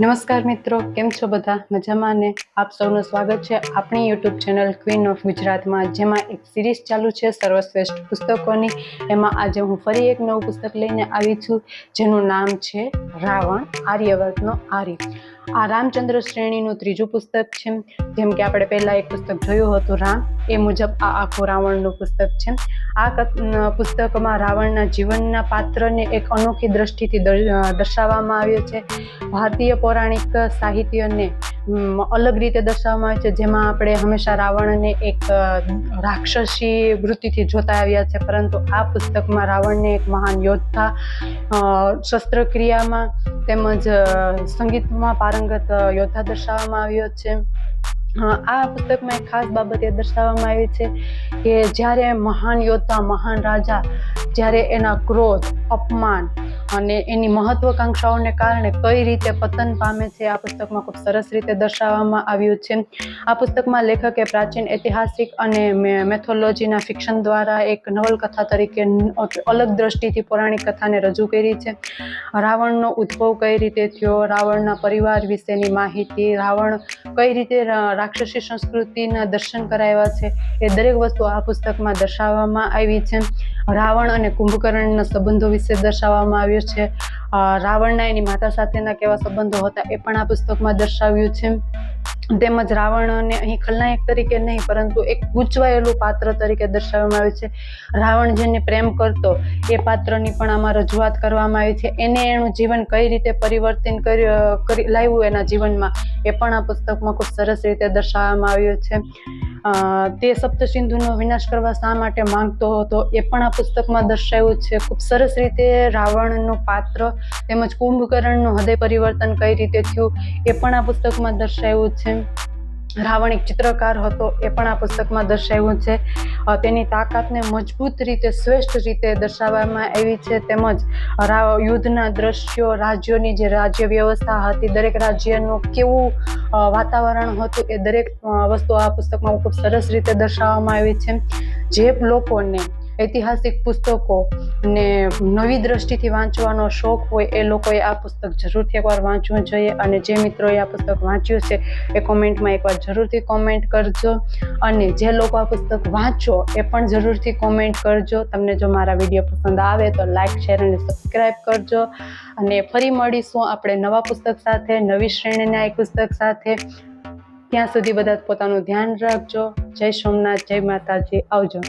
નમસ્કાર મિત્રો, કેમ છો બધા? મજામાં ને? આપ સૌનું સ્વાગત છે આપણી યુટ્યુબ ચેનલ ક્વીન ઓફ ગુજરાતમાં, જેમાં એક સિરીઝ ચાલુ છે સર્વશ્રેષ્ઠ પુસ્તકોની. એમાં આજે હું ફરી એક નવું પુસ્તક લઈને આવી છું, જેનું નામ છે રાવણ આર્યવર્તનો આર્ય આ રામચંદ્ર શ્રેણીનું ત્રીજું પુસ્તક છે. જેમ કે આપણે પહેલાં એક પુસ્તક જોયું હતું, રામ. એ મુજબ આ આખું રાવણનું પુસ્તક છે. આ પુસ્તકમાં રાવણના જીવનના પાત્રને એક અનોખી દ્રષ્ટિથી દર- દર્શાવવામાં આવ્યો છે. ભારતીય પૌરાણિક સાહિત્યને અલગ રીતે દર્શાવવામાં આવે છે. જેમાં આપણે હંમેશા રાવણને એક રાક્ષસી વૃત્તિથી જોતા આવ્યા છે. પરંતુ આ પુસ્તકમાં રાવણને એક મહાન યોદ્ધા શસ્ત્રક્રિયામાં તેમજ સંગીતમાં પારંગત યોદ્ધા દર્શાવવામાં આવ્યો છે. આ પુસ્તકમાં એક ખાસ બાબત એ દર્શાવવામાં આવી છે કે જ્યારે મહાન યોદ્ધા, મહાન રાજા, જ્યારે એના ક્રોધ, અપમાન અને એની મહત્વકાંક્ષાઓને કારણે કઈ રીતે પતન પામે છે આ પુસ્તકમાં ખૂબ સરસ રીતે દર્શાવવામાં આવ્યું છે. આ પુસ્તકમાં લેખકે પ્રાચીન ઐતિહાસિક અને મેથોલોજીના ફિક્શન દ્વારા એક નવલકથા તરીકે અલગ દ્રષ્ટિથી પૌરાણિક કથાને રજૂ કરી છે. રાવણનો ઉદ્ભવ કઈ રીતે થયો, રાવણના પરિવાર વિશેની માહિતી, રાવણ કઈ રીતે રાક્ષસી સંસ્કૃતિના દર્શન કરાવ્યા છે, એ દરેક વસ્તુ આ પુસ્તકમાં દર્શાવવામાં આવી છે. રાવણ અને કુંભકર્ણના સંબંધો વિશે દર્શાવવામાં આવ્યો છે. રાવણના એની માતા સાથેના કેવા સંબંધો હતા એ પણ આ પુસ્તકમાં દર્શાવ્યું છે. તેમજ રાવણને અહીં ખલનાયક તરીકે નહીં, પરંતુ એક ગૂંચવાયેલું પાત્ર તરીકે દર્શાવવામાં આવ્યું છે. રાવણ જેને પ્રેમ કરતો એ પાત્રની પણ આમાં રજૂઆત કરવામાં આવી છે. એને એનું જીવન કઈ રીતે પરિવર્તન કરી લાવ્યું એના જીવનમાં એ પણ આ પુસ્તકમાં ખૂબ સરસ રીતે દર્શાવવામાં આવ્યું છે. તે સપ્તસિંધુનો વિનાશ કરવા શા માટે માંગતો હતો એ પણ આ પુસ્તકમાં દર્શાવ્યું છે. ખૂબ સરસ રીતે રાવણનું પાત્ર તેમજ કુંભકર્ણનું હૃદય પરિવર્તન કઈ રીતે થયું એ પણ આ પુસ્તકમાં દર્શાવ્યું છે. રાવણ એક ચિત્રકાર હતો, એ પણ આ પુસ્તકમાં દર્શાવ્યું છે. તેની તાકાતને મજબૂત રીતે, શ્રેષ્ઠ રીતે દર્શાવવામાં આવી છે. તેમજ યુદ્ધના દ્રશ્યો, રાજ્યોની જે રાજ્ય વ્યવસ્થા હતી, દરેક રાજ્યનું કેવું વાતાવરણ હતું, એ દરેક વસ્તુ આ પુસ્તકમાં ખૂબ સરસ રીતે દર્શાવવામાં આવી છે. જે લોકોને ઐતિહાસિક પુસ્તકો ને નવી દ્રષ્ટિથી વાંચવાનો શોખ હોય એ લોકોએ આ પુસ્તક જરૂરથી એકવાર વાંચવું જોઈએ. અને જે મિત્રોએ આ પુસ્તક વાંચ્યું છે એ કોમેન્ટમાં એકવાર જરૂરથી કોમેન્ટ કરજો. અને જે લોકો આ પુસ્તક વાંચો એ પણ જરૂરથી કોમેન્ટ કરજો. તમને જો મારા વીડિયો પસંદ આવે તો લાઇક શેર અને સબસ્ક્રાઈબ કરજો. અને ફરી મળીશું આપણે નવા પુસ્તક સાથે, નવી શ્રેણીના એક પુસ્તક સાથે. ત્યાં સુધી બધા પોતાનું ધ્યાન રાખજો. જય સોમનાથ, જય માતાજી. આવજો.